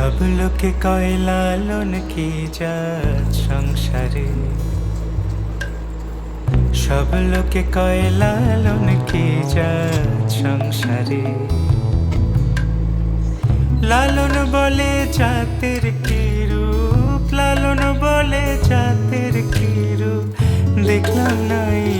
সব লোকে কয় লালন কি জাত সংসারে? সব লোকে কয় লালন কি জাত সংসারে? লালন বলে জাতের কি রূপ? লালন বলে জাতের কি রূপ? দেখলাম নাই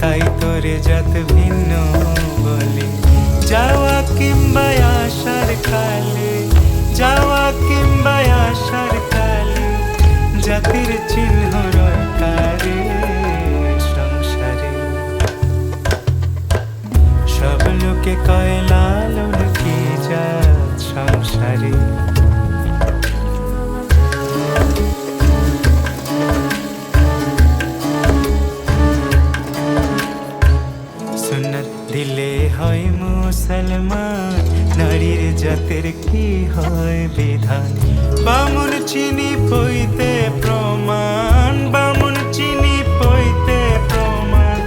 তাই তোরে যত ভিন্ন বলে। যাওয়া কিংবা আসার কালে দিলে হয় মুসলমান, নারীর জাতের কি হয় বিধান? বামুন চিনি পইতে প্রমাণ, বামুন চিনি পইতে প্রমাণ।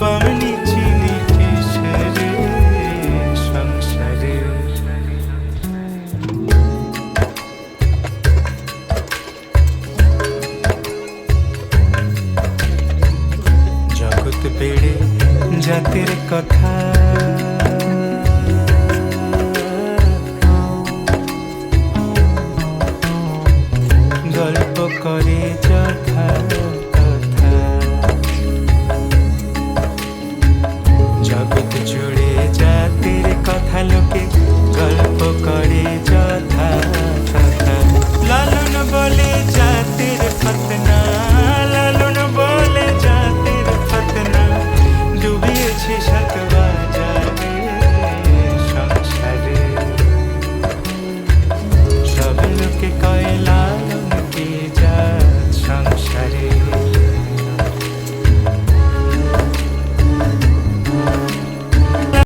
বামনি জাতের কথা। que cae la